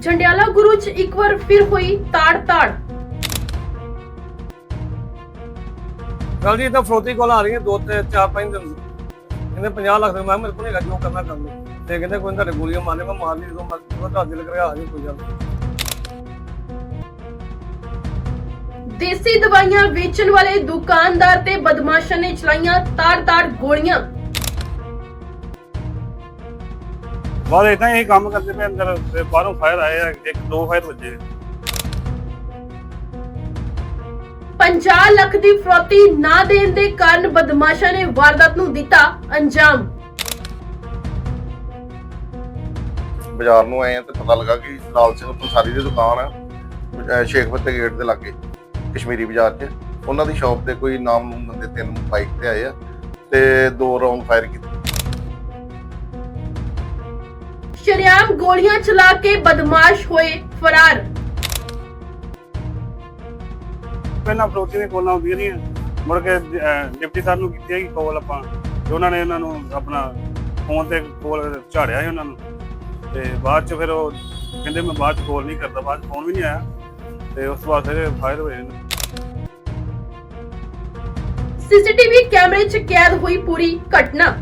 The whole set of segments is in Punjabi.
ਜੰਡਿਆਲਾ ਗੁਰੂ ਚ ਇੱਕ ਵਾਰ ਫਿਰ ਹੋਈ ਤਾੜ ਤਾੜ। ਗੱਲ ਜੀ ਤਾਂ ਫਰੋਤੀ ਕੋਲ ਆ ਰਹੀ ਹੈ ਦੋ ਤੇ ਚਾਰ ਪੰਜ ਦਿਨ। ਕਹਿੰਦੇ 50 ਲੱਖ ਦੇ ਮੈਂ ਮੇਰੇ ਕੋਲ ਨਹੀਂ ਜੋ ਕਰਨਾ ਕਰ ਲਓ। ਤੇ ਕਹਿੰਦੇ ਕੋਈ ਤੁਹਾਡੇ ਗੋਲੀਆਂ ਮਾਰਨੇ ਮੈਂ ਮਾਰ ਲਈ ਜਦੋਂ ਮਰ ਤੁਹਾਡਾ ਦਿਲ ਕਰਿਆ ਆ ਜੀ ਕੋਈ ਗੱਲ। ਦੇਸੀ ਦਵਾਈਆਂ ਵੇਚਣ ਵਾਲੇ ਦੁਕਾਨਦਾਰ ਤੇ ਬਦਮਾਸ਼ਾਂ ਨੇ ਚਲਾਈਆਂ ਤਾੜ ਤਾੜ ਗੋਲੀਆਂ। ਬਾਅਦ ਇਦਾਂ ਹੀ ਕੰਮ ਕਰਦੇ ਪਏ ਅੰਦਰ ਤੇ ਬਾਹਰੋਂ ਫਾਇਰ ਆਏ ਆ ਇੱਕ ਦੋ ਫਾਇਰ ਵੱਜੇ। 50 ਲੱਖ ਦੀ ਫਰੋਤੀ ਨਾ ਦੇਣ ਦੇ ਕਾਰਨ ਬਦਮਾਸ਼ਾਂ ਨੇ ਵਾਰਦਾਤ ਨੂੰ ਦਿੱਤਾ ਅੰਜਾਮ। ਬਾਜ਼ਾਰ ਨੂੰ ਆਏ ਆ ਤੇ ਪਤਾ ਲੱਗਾ ਕਿ ਲਾਲ ਸਿੰਘ ਪੰਸਾਰੀ ਦੀ ਦੁਕਾਨ ਆ ਸ਼ੇਖ ਫਤਿਹ ਗੇਟ ਦੇ ਲਾਗੇ ਕਸ਼ਮੀਰੀ ਬਾਜ਼ਾਰ 'ਚ। ਉਹਨਾਂ ਦੀ ਸ਼ਾਪ ਤੇ ਕੋਈ ਨਾਮ ਨੂੰ ਬੰਦੇ ਤਿੰਨ ਬਾਈਕ ਤੇ ਆਏ ਆ ਤੇ ਦੋ ਰਾਉਂਡ ਫਾਇਰ ਕੀਤੇ। ਸ਼ਰੇਆਮ ਗੋਲੀਆਂ ਚਲਾ ਕੇ ਬਦਮਾਸ਼ ਹੋਏ ਫਰਾਰ। ਪਹਿਲਾਂ ਫਰੋਤੀ ਦੀਆਂ ਕੋਲਾਂ ਆਉਂਦੀਆਂ ਰਹੀਆਂ। ਮੁੜ ਕੇ ਅਹ, ਡਿਪਟੀ ਸਾਹਿਬ ਨੂੰ ਕੀਤੀ ਹੈਗੀ ਕੋਲ ਆਪਾਂ। ਤੇ ਉਹਨਾਂ ਨੇ ਉਹਨਾਂ ਨੂੰ ਆਪਣਾ ਫੋਨ ਤੇ ਕੋਲ ਝਾੜਿਆ ਸੀ ਉਹਨਾਂ ਨੂੰ। ਤੇ ਬਾਅਦ ਚ ਫਿਰ ਉਹ ਕਹਿੰਦੇ ਮੈਂ ਬਾਅਦ ਚ ਕੋਲ ਨਹੀਂ ਕਰਦਾ ਬਾਅਦ ਫੋਨ ਵੀ ਨਹੀਂ ਆਇਆ। ਤੇ ਉਸ ਤੋਂ ਬਾਅਦ ਫਿਰ ਫਾਇਰ ਹੋਏ ਨੇ। ਸੀਸੀਟੀਵੀ ਕੈਮਰੇ 'ਚ ਕੈਦ ਹੋਈ ਪੂਰੀ ਘਟਨਾ।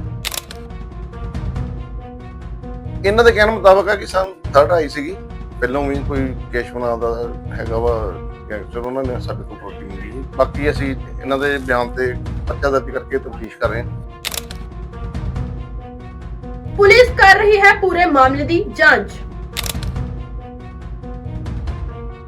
ਇਹਨਾਂ ਦੇ ਕਹਿਣ ਮੁਤਾਬਕ ਆ ਕਿ ਸਾਨੂੰ ਥਰਡ ਆਈ ਸੀਗੀ। ਪਹਿਲਾਂ ਵੀ ਕੋਈ ਕੇਸ਼ਵਨਾ ਦਾ ਹੈਗਾ ਵਾ ਗੈਂਗਸਟਰ ਉਹਨਾਂ ਨੇ ਸਾਡੇ ਤੋਂ ਪ੍ਰੋਟੀ ਮੰਗੀ ਬਾਕੀ ਅਸੀਂ ਇਹਨਾਂ ਦੇ ਬਿਆਨ ਤੇ ਪਰਚਾ ਦਰਜ ਕਰਕੇ ਤਫਤੀਸ਼ ਕਰ ਰਹੇ ਹਾਂ। ਪੁਲਿਸ ਕਰ ਰਹੀ ਹੈ ਪੂਰੇ ਮਾਮਲੇ ਦੀ ਜਾਂਚ।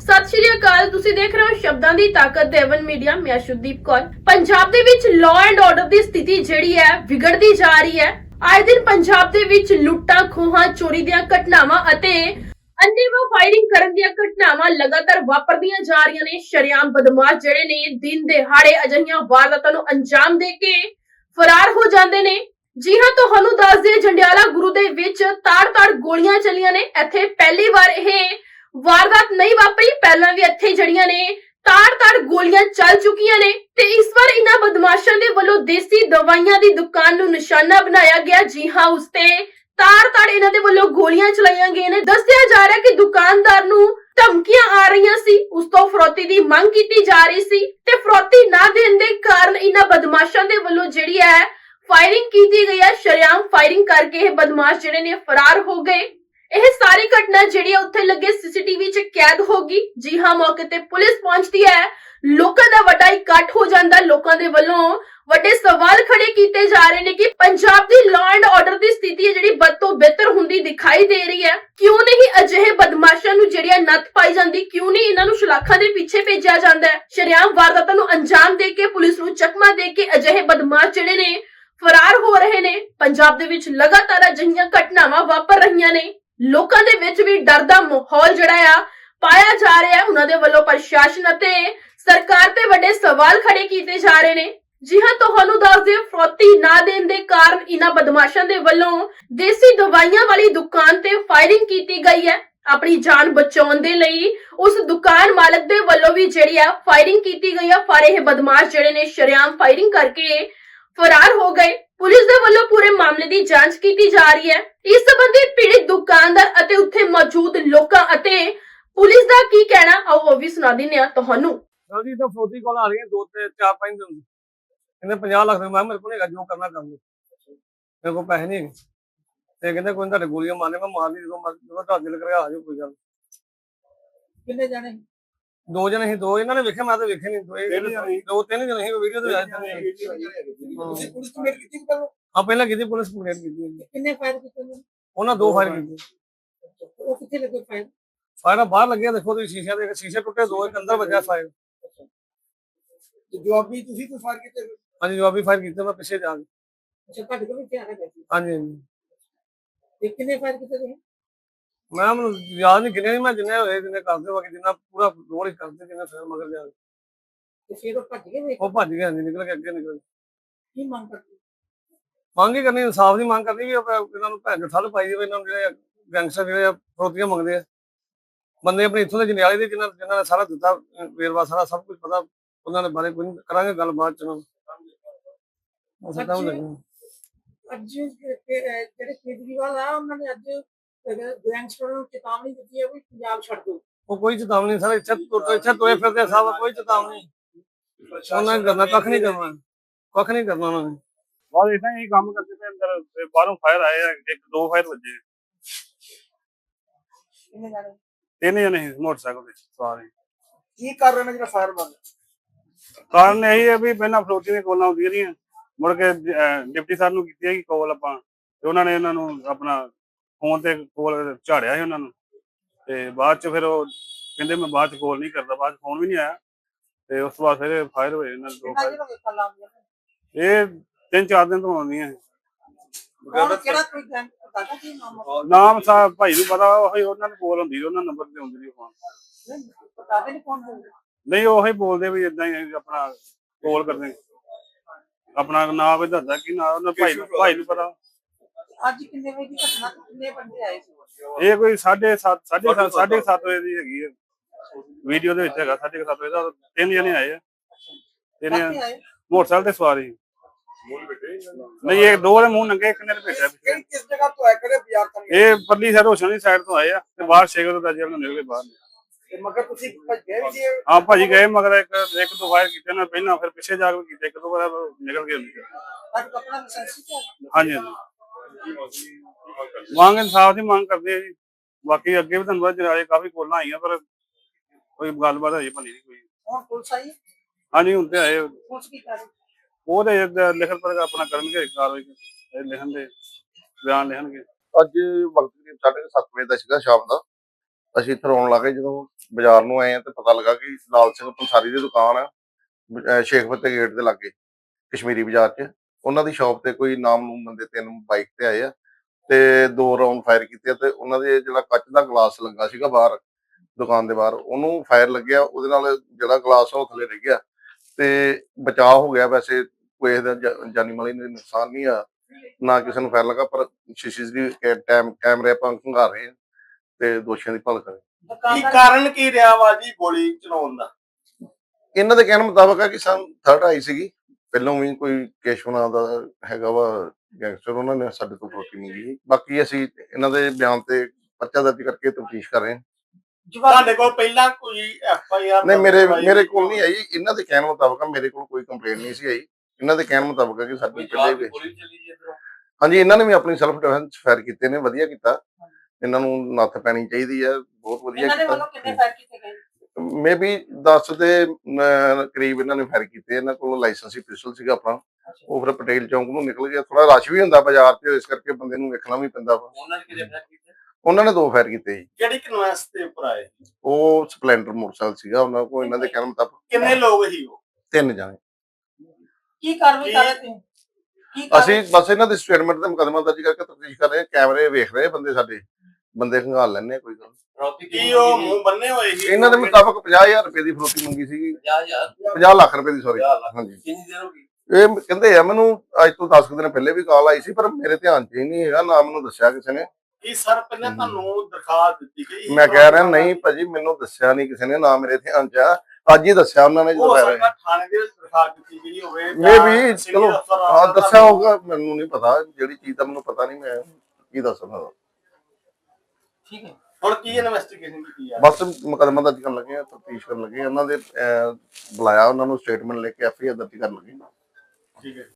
ਸਤਿ ਸ਼੍ਰੀ ਅਕਾਲ, ਤੁਸੀਂ ਦੇਖ ਰਹੇ ਹੋ ਸ਼ਬਦਾਂ ਦੀ ਤਾਕਤ ਦੇਵਨ ਮੀਡੀਆ, ਮੈਂ ਸ਼ੁਭਦੀਪ ਕੌਰ। ਪੰਜਾਬ ਦੇ ਵਿੱਚ ਲਾਅ ਐਂਡ ਆਰਡਰ ਦੀ ਸਥਿਤੀ ਜਿਹੜੀ ਹੈ ਵਿਗੜਦੀ ਜਾ ਰਹੀ ਹੈ। ਆਏ ਦਿਨ ਪੰਜਾਬ ਦੇ ਵਿੱਚ ਲੁੱਟਾਂ, ਖੋਹਾਂ, ਚੋਰੀ ਦੀਆਂ ਘਟਨਾਵਾਂ ਅਤੇ ਅੰਨੇਵਾਹ ਫਾਇਰਿੰਗ ਕਰਨ ਦੀਆਂ ਘਟਨਾਵਾਂ ਲਗਾਤਾਰ ਵਾਪਰਦੀਆਂ ਜਾ ਰਹੀਆਂ ਨੇ। ਸ਼ਰੇਆਮ ਬਦਮਾਸ਼ ਜਿਹੜੇ ਨੇ, ਦਿਨ ਦਿਹਾੜੇ ਅਜਿਹੀਆਂ ਵਾਰਦਾਤਾਂ ਨੂੰ ਅੰਜਾਮ ਦੇ ਕੇ ਫਰਾਰ ਹੋ ਜਾਂਦੇ ਨੇ। ਜੀ ਹਾਂ, ਤੁਹਾਨੂੰ ਦੱਸ ਦਈਏ, ਜੰਡਿਆਲਾ ਗੁਰੂ ਦੇ ਵਿੱਚ ਤਾੜ-ਤਾੜ ਗੋਲੀਆਂ ਚੱਲੀਆਂ ਨੇ। ਇੱਥੇ ਪਹਿਲੀ ਵਾਰ ਇਹ ਵਾਰਦਾਤ ਨਹੀਂ ਵਾਪਰੀ। ਪਹਿਲਾਂ ਵੀ ਇੱਥੇ ਜੜੀਆਂ ਨੇ। ਤਾੜ-ਤਾੜ ਗੋਲੀਆਂ ਚੱਲ ਚੁੱਕੀਆਂ ਨੇ ਤੇ ਇਸ ਵਾਰ ਇਹਨਾਂ ਬਦਮਾਸ਼ਾਂ ਦੇ ਵੱਲੋਂ ਦੇਸੀ ਦਵਾਈਆਂ ਦੀ ਦੁਕਾਨ ਨੂੰ ਨਿਸ਼ਾਨਾ ਬਣਾਇਆ ਗਿਆ। ਜੀ ਹਾਂ, ਉਸ ਤੇ ਤਾੜ-ਤਾੜ ਇਹਨਾਂ ਦੇ ਵੱਲੋਂ ਗੋਲੀਆਂ ਚਲਾਈਆਂ ਗਈਆਂ ਨੇ। ਦੱਸਿਆ ਜਾ ਰਿਹਾ ਕਿ ਦੁਕਾਨਦਾਰ ਨੂੰ ਧਮਕੀਆਂ ਆ ਰਹੀਆਂ ਸੀ। ਉਸ ਤੋਂ ਫਰੋਤੀ ਦੀ ਮੰਗ ਕੀਤੀ ਜਾ ਰਹੀ ਸੀ ਤੇ ਫਰੋਤੀ ਨਾ ਦੇਣ ਦੇ ਕਾਰਨ ਇਹਨਾਂ ਬਦਮਾਸ਼ਾਂ ਦੇ ਵੱਲੋਂ ਜਿਹੜੀ ਹੈ ਫਾਇਰਿੰਗ ਕੀਤੀ ਗਈ ਹੈ। ਸ਼ਰੇਆਮ ਫਾਇਰਿੰਗ ਕਰਕੇ ਇਹ ਬਦਮਾਸ਼ ਜਿਹੜੇ ਨੇ ਫਰਾਰ ਹੋ ਗਏ। ਇਹ ਸਾਰੀ ਘਟਨਾ ਜਿਹੜੀ ਹੈ ਉੱਥੇ ਲੱਗੇ ਸੀਸੀਟੀਵੀ 'ਚ ਕੈਦ ਹੋ ਗਈ। ਜੀ ਹਾਂ, ਮੌਕੇ ਤੇ ਪੁਲਿਸ ਪਹੁੰਚਦੀ ਹੈ। ਲੋਕਾਂ ਦਾ ਵੱਡਾ ਇਕੱਠ ਹੋ ਜਾਂਦਾ ਲੋਕਾਂ ਦੇ ਵੱਲੋਂ। ਵੱਡੇ ਸਵਾਲ ਖੜੇ ਕੀਤੇ ਜਾ ਰਹੇ ਨੇ ਕਿ ਪੰਜਾਬ ਦੀ ਲਾਅ ਐਂਡ ਆਰਡਰ ਦੀ ਸਥਿਤੀ ਹੈ ਜਿਹੜੀ ਬਦ ਤੋਂ ਬਿਹਤਰ ਹੁੰਦੀ ਦਿਖਾਈ ਦੇ ਰਹੀ ਹੈ। ਕਿਉਂ ਨਹੀਂ ਅਜਿਹੇ ਬਦਮਾਸ਼ਾਂ ਨੂੰ ਜਿਹੜੀਆਂ ਨੱਥ ਪਾਈ ਜਾਂਦੀ? ਕਿਉਂ ਨਹੀਂ ਇਹਨਾਂ ਨੂੰ ਸ਼ਲਾਖਾਂ ਦੇ ਪਿੱਛੇ ਭੇਜਿਆ ਜਾਂਦਾ ਹੈ? ਸ਼ਰੇਆਮ ਵਾਰਦਾਤਾਂ ਨੂੰ ਅੰਜਾਮ ਦੇ ਕੇ, ਪੁਲਿਸ ਨੂੰ ਚਕਮਾ ਦੇ ਕੇ ਅਜਿਹੇ ਬਦਮਾਸ਼ ਜਿਹੜੇ ਨੇ ਫਰਾਰ ਹੋ ਰਹੇ ਨੇ। ਪੰਜਾਬ ਦੇ ਵਿੱਚ ਲਗਾਤਾਰ ਅਜਿਹੀਆਂ ਘਟਨਾਵਾਂ ਵਾਪਰ ਰਹੀਆਂ ਨੇ। ਲੋਕਾਂ ਦੇ ਵਿੱਚ ਵੀ ਡਰ ਦਾ ਮਾਹੌਲ ਜਿਹੜਾ ਆ ਪਾਇਆ ਜਾ ਰਿਹਾ ਹੈ। ਉਹਨਾਂ ਦੇ ਵੱਲੋਂ ਪ੍ਰਸ਼ਾਸਨ ਅਤੇ ਸਰਕਾਰ ਤੇ ਵੱਡੇ ਸਵਾਲ ਖੜੇ ਕੀਤੇ ਜਾ ਰਹੇ ਨੇ। ਜੀ ਹਾਂ, ਤੁਹਾਨੂੰ ਦੱਸ ਦਿਓ, ਫਰੋਤੀ ਨਾ ਦੇਣ ਦੇ ਕਾਰਨ ਇਹਨਾਂ ਬਦਮਾਸ਼ਾਂ ਦੇ ਵੱਲੋਂ ਦੇਸੀ ਦਵਾਈਆਂ ਵਾਲੀ ਦੁਕਾਨ ਤੇ ਫਾਇਰਿੰਗ ਕੀਤੀ ਗਈ ਹੈ। ਆਪਣੀ ਜਾਨ ਬਚਾਉਣ ਦੇ ਲਈ ਉਸ ਦੁਕਾਨ ਮਾਲਕ ਦੇ ਵੱਲੋਂ ਵੀ ਜਿਹੜੀ ਆ ਫਾਇਰਿੰਗ ਕੀਤੀ ਗਈ ਆ। ਪਰ ਇਹ ਬਦਮਾਸ਼ ਜਿਹੜੇ ਨੇ ਸ਼ਰੇਆਮ ਫਾਇਰਿੰਗ ਕਰਕੇ ਫਰਾਰ ਹੋ ਗਏ। ਪੁਲਿਸ ਦੇ ਵੱਲੋਂ ਪੂਰੇ ਮਾਮਲੇ ਦੀ ਜਾਂਚ ਕੀਤੀ ਜਾ ਰਹੀ ਹੈ। ਇਸ ਸੰਬੰਧੀ ਪੀੜਿਤ ਦੁਕਾਨਦਾਰ ਅਤੇ ਉੱਥੇ ਮੌਜੂਦ ਲੋਕਾਂ ਅਤੇ ਪੁਲਿਸ ਦਾ ਕੀ ਕਹਿਣਾ ਆਓ ਉਹ ਵੀ ਸੁਣਾ ਦਿੰਦੇ ਆ ਤੁਹਾਨੂੰ। ਜੀ ਤਾਂ ਫਰੋਤੀ ਕੋਲ ਆ ਰਹੀ ਹੈ ਦੋ ਤੇ ਚਾਰ ਪੰਜ ਦਿਨ। ਕਹਿੰਦੇ 50 ਲੱਖ ਦੇ ਮੈਂ ਕਿਹਾ ਮੇਰੇ ਕੋਲ ਨਹੀਂ ਹੈਗਾ ਜੋ ਕਰਨਾ ਕਰ ਲਓ। ਮੇਰੇ ਕੋਲ ਪੈਸੇ ਨਹੀਂ ਹੈਗੇ। ਤੇ ਕਹਿੰਦੇ ਕੋਈ ਨੀ ਤੁਹਾਡੇ ਗੋਲੀਆਂ ਮਾਰਨੇ ਮੈਂ ਮਾਰ ਲਈ ਜਦੋਂ ਮਰ ਜਦੋਂ ਤੁਹਾਡਾ ਦਿਲ ਕਰਿਆ ਆ ਜਾਓ ਕੋਈ ਗੱਲ ਨੀ। ਕਿੰਨੇ ਜਾਣੇ? ਦੋ ਜਣੇ ਸੀ ਦੋ ਇਹਨਾਂ ਨੇ ਵੇਖਿਆ ਮੈਂ ਤਾਂ ਵੇਖੇ ਨਹੀਂ ਦੋ ਇਹ- ਤਿੰਨ ਜਣੇ ਸੀ। ਦੋ ਤਿੰਨ ਜਣੇ ਸੀ ਵੀਡੀਓ ਤੇ ਆਇਆ ਤਾਂ ਤੁਸੀਂ ਪੁਲਿਸ ਕੰਪਲੇਂਟ ਕੀਤੀ ਕਦੋਂ ਆ ਪਹਿਲਾਂ ਕੀਤੀ ਪੁਲਿਸ ਕੰਪਲੇਂਟ ਕੀਤੀ ਹੈ ਜੀ। ਕਿੰਨੇ ਫਾਇਰ ਕੀਤੇ ਨੇ? ਉਹਨਾਂ ਦੋ ਫਾਇਰ ਕੀਤੇ। ਉਹ ਕਿੱਥੇ ਲੱਗੇ ਫਾਇਰ ਫਾਇਰ ਬਾਹਰ ਲੱਗਿਆ ਦੇਖੋ ਤੁਸੀਂ ਸ਼ੀਸ਼ੇ ਦੇ ਸ਼ੀਸ਼ੇ ਟੁੱਟੇ ਦੋ ਇੱਕ ਅੰਦਰ ਵੱਜਿਆ ਫਾਇਰ ਜਵਾਬੀ ਤੁਸੀਂ ਕੋਈ ਫਾਇਰ ਕੀਤੇ ਹਾਂਜੀ ਜਵਾਬੀ ਫਾਇਰ ਕੀਤੇ ਮੈਂ ਪਿੱਛੇ ਜਾ ਕੇ। ਅੱਛਾ ਤੁਹਾਡੇ ਕੋਲ ਵੀ ਧਿਆਨ ਹੈ ਹਾਂਜੀ ਹਾਂਜੀ। ਤੇ ਕਿੰਨੇ ਫਾਇਰ ਕੀਤੇ ਤੁਸੀਂ? ਮੈਂ ਮੈਨੂੰ ਯਾਦ ਨਹੀਂ ਨਹੀਂ ਮੈਂ ਜਿੰਨੇ ਹੋਏ ਜਿੰਨੇ ਕਰਦੇ ਬਾਕੀ ਜਿੰਨਾ ਪੂਰਾ ਰੋੜ ਹੀ ਕਰਦੇ ਜਿੰਨੇ ਫਿਰ ਮਗਰ ਜਾ। ਤੇ ਫਿਰ ਉਹ ਭੱਜ ਗਏ ਉਹ ਭੱਜ ਹਾਂਜੀ ਨਿਕਲ ਕੇ ਅੱਗੇ ਨਿਕਲ ਗਏ। ਕੀ ਮੰਗ ਕਰਦੇ? ਮੰਗ ਹੀ ਕਰਨੀ ਇਨਸਾਫ ਦੀ ਮੰਗ ਕਰਨੀ ਵੀ ਆਪਾਂ ਇਹਨਾਂ ਨੂੰ ਭੈਣ ਚੋਦ ਠੱਲ ਪਾਈ ਜਾਵੇ ਇਹਨਾਂ ਨੂੰ ਜਿਹੜੇ ਗੈਂਗਸਟਰ ਜਿਹੜੇ ਆ ਫਰੋਤੀਆਂ ਮੰਗਦੇ ਆ। ਬੰਦੇ ਆਪਣੇ ਇੱਥੋਂ ਦੇ ਜੰਡਿਆਲੇ ਦੇ ਜਿਨ੍ਹਾਂ ਜਿਨ੍ਹਾਂ ਨੇ ਸਾਰਾ ਦਿੱਤਾ ਅਹ, ਵੇਰਵਾ ਸਾਰਾ ਸਭ ਕੁਝ ਪਤਾ ਉਹਨਾਂ ਦੇ ਬਾਰੇ ਕੋਈ ਨੀ, ਕਰਾਂਗੇ ਗੱਲ ਬਾਅਦ ਚ ਉਹਨਾਂ ਨੂੰ ਉਹ ਟਾਈਮ ਲੱਗਣਾ ਅੱਜ ਕਿ- ਜਿਹੜੇ ਕੇਜਰੀਵਾਲ ਆ ਉਹਨਾਂ ਨੇ ਅੱਜ ਗੈਂਗਸਟਰ ਨੂੰ ਚੇਤਾਵਨੀ ਦਿੱਤੀ ਹੈ ਵੀ ਪੰਜਾਬ ਛੱਡ ਦਿਓ ਉਹ ਕੋਈ ਚੇਤਾਵਨੀ ਨਹੀਂ ਸਰ ਇੱਥੇ ਤੁਰ ਇੱਥੇ ਤੁਰੇ ਫਿਰਦੇ ਸਾਹਿਬ ਕੋਈ ਚੇਤਾਵਨੀ। ਉਹਨਾਂ ਨੇ ਕਰਨਾ ਕੱਖ ਨਹੀਂ ਕਰਨਾ। ਕੱਖ ਨਹੀਂ ਕਰਨਾ ਉਹਨਾਂ ਨੇ। ਬਾਅਦ ਇਦਾਂ ਹੀ ਕੰਮ ਕਰਦੇ ਪਏ ਅੰਦਰ ਬਾਹਰੋਂ ਫਾਇਰ ਆਏ ਆ ਇੱਕ ਦੋ ਫਾਇਰ ਵੱਜੇ। ਕਿੰਨੇ ਜਾਣੇ? ਤਿੰਨ ਜਣੇ ਸੀ ਮੋਟਰਸਾਈਕਲ ਤੇ ਸਾਰੇ। ਕੀ ਕਰ ਰਹੇ ਨੇ ਜਿਹੜਾ ਫਾਇਰ ਬੰਦ ਕਾਰਨ ਇਹ ਹੈ ਵੀ ਪਹਿਲਾਂ ਫਰੋਤੀ ਦੀਆਂ ਕੋਲਾਂ ਆਉਂਦੀਆਂ ਰਹੀਆਂ। ਮੁੜ ਕੇ ਡਿਪਟੀ ਸਾਹਿਬ ਨੂੰ ਕੀਤੀ ਹੈਗੀ ਕੋਲ ਆਪਾਂ ਤੇ ਉਹਨਾਂ ਨੇ ਇਹਨਾਂ ਨੂੰ ਆਪਣਾ ਫੋਨ ਤੇ ਕੋਲ ਝਾੜਿਆ ਸੀ ਉਹਨਾਂ ਨੂੰ। ਤੇ ਬਾਅਦ ਚ ਫਿਰ ਉਹ ਕਹਿੰਦੇ ਮੈਂ ਬਾਅਦ ਚ ਕੋਲ ਨਹੀਂ ਕਰਦਾ ਬਾਅਦ ਚ ਫੋਨ ਵੀ ਨਹੀਂ ਆਇਆ। ਤੇ ਉਸ ਤੋਂ ਬਾਅਦ ਫਿਰ ਫਾਇਰ ਹੋਏ ਇਹਨਾਂ ਦੇ ਦੋ fire। ਇਹ ਤਿੰਨ ਚਾਰ ਦਿਨ ਤੋਂ ਆਉਂਦੀਆਂ ਕੌਣ ਕਿਹੜਾ ਕੋਈ ਗੈਂਗ ਪਤਾ ਨਾ ਕੀ ਨਾਮ ਹੈ? ਨਾਮ ਸਾਹਿਬ ਭਾਈ ਨੂੰ ਪਤਾ ਉਹੀ ਉਹਨਾਂ ਨੂੰ ਕੋਲ ਹੁੰਦੀ ਉਹਨਾਂ ਨੰਬਰ ਤੇ ਹੁੰਦੀ ਸੀ ਫੋਨ। ਨਹੀਂ, ਪਤਾ ਤੇ ਨਹੀਂ ਕੌਣ ਹੋਊਗਾ ਨਹੀਂ ਉਹੀ ਬੋਲਦੇ ਵੀ ਇਦਾਂ ਹੀ ਆਪਣਾ ਕੋਲ ਕਰਦੇ। ਆਪਣਾ ਨਾਮ ਵੀ ਦੱਸਦਾ ਕਿ ਨਾ ਉਹਨਾਂ ਭਾਈ ਨੂੰ ਭਾਈ ਨੂੰ ਪਤਾ। ਅੱਜ ਕਿੰਨੇ ਵਜੇ ਦੀ ਘਟਨਾ ਤੇ ਕਿੰਨੇ ਬੰਦੇ ਆਏ ਸੀ? ਇਹ ਕੋਈ 7:30 7:30 7:30 ਵਜੇ ਦੀ ਹੈਗੀ ਹੈ ਵੀਡੀਓ ਦੇ ਵਿੱਚ ਹੈਗਾ 7:30 ਵਜੇ ਦਾ। ਤਿੰਨ ਜਣੇ ਆਏ ਆ। ਤਿੰਨ ਮੋਟਰਸਾਈਕਲ ਤੇ ਸਵਾਰੀ ਨਹੀਂ ਇਹ ਦੋ ਦੇ ਮੂੰਹ ਨੰਗੇ ਇੱਕ ਨੇ ਲਪੇਟਿਆ ਪਿੱਛੇ। ਕਿਸ ਜਗ੍ਹਾ ਤੋਂ ਆਏ? ਕਿਹੜੇ ਬਾਜ਼ਾਰ ਤੋਂ ਇਹ ਪਰਲੀ ਸਾਈਡ ਰੋਸ਼ਨ ਦੀ ਸਾਈਡ ਤੋਂ ਆਏ ਆ ਤੇ ਬਾਹਰ ਸ਼ੇਗਰ ਦਾ ਜੇਲ੍ਹ ਨਿਕਲ ਕੇ ਬਾਹਰ। ਤੇ ਮਗਰ ਤੁਸੀਂ ਭੱਜ ਗਏ ਵੀ ਜੀ? ਹਾਂ ਭਾਜੀ ਗਏ ਮਗਰ ਇੱਕ ਇੱਕ ਦੋ ਵਾਰ ਕੀਤੇ ਨਾ। ਪਹਿਲਾਂ ਫਿਰ ਪਿੱਛੇ ਜਾ ਕੇ ਕੀਤੇ ਇੱਕ ਦੋ ਵਾਰ ਨਿਕਲ ਗਏ ਅੱਜ ਆਪਣਾ ਲਾਇਸੈਂਸ ਹੀ ਹੈ। ਹਾਂਜੀ ਹਾਂਜੀ। ਮੰਗ ਇਨਸਾਫ ਦੀ ਮੰਗ ਕਰਦੇ ਆ ਜੀ। ਬਾਕੀ ਅੱਗੇ ਵੀ ਤੁਹਾਨੂੰ ਪਤਾ ਜਰਾਏ ਕਾਫੀ ਕੋਲਾਂ ਆਈਆਂ ਪਰ ਕੋਈ ਗੱਲਬਾਤ ਹਜੇ ਬਣੀ ਨਹੀਂ ਕੋਈ ਹੁਣ ਪੁਲਿਸ ਆਈ? ਹਾਂਜੀ ਹੁਣ ਤੇ ਆਏ। ਪੁਲਿਸ ਕੀ ਕਰ ਉਹਦੇ ਲਿਖਣ ਪਰ ਆਪਣਾ ਕਰਨਗੇ ਕਾਰਵਾਈ ਲਿਖਣ ਦੇ ਬਿਆਨ ਲਿਖਣਗੇ। ਅੱਜ ਵਕਤ ਕਰੀਬ ਸਾਢੇ ਕੁ ਸੱਤ ਵਜੇ ਦਾ ਸੀਗਾ ਸ਼ਾਮ ਦਾ। ਅਸੀਂ ਇੱਥੇ ਆਉਣ ਲੱਗੇ ਜਦੋਂ ਬਾਜ਼ਾਰ ਨੂੰ ਆਏ ਆ ਤੇ ਪਤਾ ਲੱਗਾ ਕਿ ਲਾਲ ਸਿੰਘ ਪੰਸਾਰੀ ਦੀ ਦੁਕਾਨ ਆ ਸ਼ੇਖ ਫਤਿਹ ਗੇਟ ਦੇ ਲਾਗੇ ਕਸ਼ਮੀਰੀ ਬਾਜ਼ਾਰ 'ਚ। ਉਹਨਾਂ ਦੀ ਸ਼ਾਪ ਤੇ ਕੋਈ ਨਾਮ ਨੂੰ ਬੰਦੇ ਤਿੰਨ ਬਾਈਕ ਤੇ ਆਏ ਆ ਤੇ ਦੋ ਰਾਉਂਡ ਫਾਇਰ ਕੀਤੇ ਆ ਤੇ ਉਹਨਾਂ ਦੇ ਜਿਹੜਾ ਕੱਚ ਦਾ ਗਲਾਸ ਲੱਗਾ ਸੀਗਾ ਬਾਹਰ ਦੁਕਾਨ ਦੇ ਬਾਹਰ ਉਹਨੂੰ ਫਾਇਰ ਲੱਗਿਆ ਉਹਦੇ ਨਾਲ ਜਿਹੜਾ ਗਲਾਸ ਆ ਉਹ ਥੱਲੇ ਡਿੱਗ ਗਿਆ ਤੇ ਬਚਾਅ ਹੋ ਗਿਆ ਵੈਸੇ ਕੋਈ ਇਹਦਾ ਜਾ- ਜਾਨੀ ਮਾਲੀ ਨੁਕਸਾਨ ਨਹੀਂ ਆ ਨਾ ਕਿਸੇ ਨੂੰ ਫਾਇਰ ਲੱਗਾ ਪਰ ਸੀਸੀਟੀਵੀ ਟੈਮ ਕੈਮਰੇ ਆਪਾਂ ਖੰਗਾਰ ਰਹੇ ਤੇ ਦੋਸ਼ੀਆਂ ਦੀ ਭਾਲ ਕਰ। ਕੀ ਕਾਰਨ ਕੀ ਰਿਹਾ ਵਾ ਜੀ ਗੋਲੀ ਚਲਾਉਣ ਦਾ ਇਹਨਾਂ ਦੇ ਕਹਿਣ ਮੁਤਾਬਕ ਹੈ ਕਿ ਸਾਨੂੰ ਥਰਡ ਆਈ ਸੀਗੀ ਪਹਿਲਾਂ ਵੀ ਕੋਈ ਕੇਸ਼ਵ ਨਾਂ ਦਾ ਹੈਗਾ ਵਾ ਗੈਂਗਸਟਰ ਉਹਨਾਂ ਨੇ ਸਾਡੇ ਤੋਂ ਫਰੋਤੀ ਮੰਗੀ। ਬਾਕੀ ਅਸੀਂ ਇਹਨਾਂ ਦੇ ਬਿਆਨ ਤੇ ਪਰਚਾ ਦਰਜ ਕਰਕੇ ਤਫਤੀਸ਼ ਕਰ ਰਹੇ ਹਾਂ। ਤੁਹਾਡੇ ਕੋਲ ਪਹਿਲਾਂ ਕੋਈ ਐਫ ਆਈ ਆਰ ਨਹੀਂ ਮੇਰੇ ਮੇਰੇ ਕੋਲ ਨਹੀਂ ਆਈ। ਇਹਨਾਂ ਦੇ ਕਹਿਣ ਮੁਤਾਬਕ ਮੇਰੇ ਕੋਲ ਕੋਈ ਕੰਪਲੇਂਟ ਨਹੀਂ ਸੀ ਆਈ। ਇਹਨਾਂ ਦੇ ਕਹਿਣ ਮੁਤਾਬਕ ਕਿ ਸਾਡੇ ਪਹਿਲੇ ਵੀ ਹਾਂਜੀ ਇਹਨਾਂ ਨੇ ਵੀ ਆਪਣੀ ਸੈਲਫ ਡਿਫੈਂਸ ਫਾਇਰ ਕੀਤੇ ਨੇ ਵਧੀਆ ਕੀਤਾ। ਇਹਨਾਂ ਨੂੰ ਨੱਥ ਪੈਣੀ ਚਾਹੀਦੀ ਹੈ ਬਹੁਤ ਵਧੀਆ ਇਹਨਾਂ ਦੇ ਕੀਤਾ। ਵੱਲੋਂ ਕਿੰਨੇ ਫਾਇਰ ਕੀਤੇ ਗਏ? ਮੇਬੀ 10 ਦੇ ਕਰੀਬ ਇਹਨਾਂ ਨੇ ਫਾਇਰ ਕੀਤੇ। ਇਹਨਾਂ ਕੋਲ ਲਾਇਸੈਂਸੀ ਪਿਸਟਲ ਸੀਗਾ ਆਪਣਾ। ਉਹ ਫਿਰ ਪਟੇਲ ਚੌਂਕ ਨੂੰ ਨਿਕਲ ਗਿਆ। ਥੋੜਾ ਰਸ਼ ਵੀ ਹੁੰਦਾ ਬਾਜ਼ਾਰ 'ਚ ਇਸ ਕਰਕੇ ਬੰਦੇ ਨੂੰ ਵੇਖਣਾ ਵੀ ਪੈਂਦਾ ਵਾ। ਉਹਨਾਂ ਨੇ ਕਿਹਦੇ ਫੈਰ ਕੀਤੇ? ਉਹਨਾਂ ਨੇ ਦੋ ਫਾਇਰ ਕੀਤੇ ਜੀ। ਕਿਹੜੀ ਕਨਵੈਂਸ ਦੇ ਉੱਪਰ ਆਏ? ਉਹ ਸਪਲੈਂਡਰ ਮੋਟਰਸਾਈਕਲ ਸੀਗਾ ਉਹਨਾਂ ਕੋਲ ਇਹਨਾਂ ਦੇ ਕਹਿਣ ਮੁਤਾਬਕ। ਕਿੰਨੇ ਲੋਕ ਸੀ ਉਹ? ਤਿੰਨ ਜਾਣੇ। ਕੀ ਕਾਰਵਾਈ ਕਰ ਰਹੇ ਤੁਸੀਂ? ਅਸੀਂ ਬਸ ਇਹਨਾਂ ਦੇ ਸਟੇਟਮੈਂਟ ਤੇ ਮੁਕਦਮਾ ਦਰਜ ਕਰਕੇ ਤਫਤੀਸ਼ ਕਰ ਰਹੇ ਹਾਂ। ਕੈਮਰੇ ਵੇਖ ਰਹੇ ਬੰਦੇ ਸਾਡੇ। ਬੰਦੇ ਖੰਗਾਲ ਲੈਣੇ ਆ ਕੋਈ ਗੱਲ ਨੀ। ਕੀ ਉਹ ਮੂੰਹ ਬੰਨੇ ਹੋਏ ਸੀ? ਇਹਨਾਂ ਦੇ ਮੁਤਾਬਕ 50000 ਰੁਪਏ ਦੀ ਫਰੋਤੀ ਮੰਗੀ ਸੀਗੀ। 50 ਲੱਖ ਰੁਪਏ ਦੀ ਸੌਰੀ ਹਾਂਜੀ। ਕਿੰਨੀ ਦੇਰ ਹੋ ਗਈ? ਇਹ ਕਹਿੰਦੇ ਆ ਮੈਨੂੰ ਅੱਜ ਤੋਂ 10 ਦਿਨ ਪਹਿਲੇ ਵੀ ਕਾਲ ਆਈ ਸੀ ਪਰ ਮੇਰੇ ਧਿਆਨ 'ਚ ਹੀ ਨਹੀਂ ਹੈਗਾ ਨਾ ਮੈਨੂੰ ਦੱਸਿਆ ਕਿਸੇ ਨੇ। ਕੀ ਸਰ ਪਹਿਲਾਂ ਤੁਹਾਨੂੰ ਦਰਖਾਸਤ ਦਿੱਤੀ ਗਈ ਮੈਂ ਕਹਿ ਰਿਹਾ ਨਹੀਂ ਭਾਜੀ ਮੈਨੂੰ ਦੱਸਿਆ ਨਹੀਂ ਕਿਸੇ ਨੇ ਨਾ ਮੇਰੇ ਧਿਆਨ 'ਚ ਆ। ਅੱਜ ਹੀ ਦੱਸਿਆ ਉਹਨਾਂ ਨੇ ਜਦੋਂ ਹੋ ਕਹਿ ਸਕਦਾ ਥਾਣੇ ਦੇ ਵਿੱਚ ਦਰਖਾਸਤ ਦਿੱਤੀ ਗਈ ਹੋਵੇ ਜਾਂ ਮੇ ਵੀ senior ਚਲੋ ਹਾਂ ਦੱਸਿਆ ਹੋਊਗਾ ਮੈਨੂੰ ਨਹੀਂ ਪਤਾ ਜਿਹੜੀ ਚੀਜ਼ ਦਾ ਮੈਨੂੰ ਪਤਾ ਨਹੀਂ ਮੈਂ ਕੀ ਦੱਸ ਸਕਦਾ ਠੀਕ ਹੈ। ਹੁਣ ਕੀ ਇਨਵੈਸਟੀਗੇਸ਼ਨ ਕੀਤੀ ਆ ਬਸ ਮੁਕਦਮਾ ਦਰਜ ਕਰਨ ਲੱਗੇ ਆ ਤਫਤੀਸ਼ ਕਰਨ ਲੱਗੇ ਆ। ਉਹਨਾਂ ਦੇ ਅਹ, ਬੁਲਾਇਆ ਉਹਨਾਂ ਨੂੰ ਸਟੇਟਮੈਂਟ ਲੈ ਕੇ ਐਫ ਆਈ ਆਰ ਦਰਜ ਕਰਨ ਲੱਗੇ ਠੀਕ ਹੈ।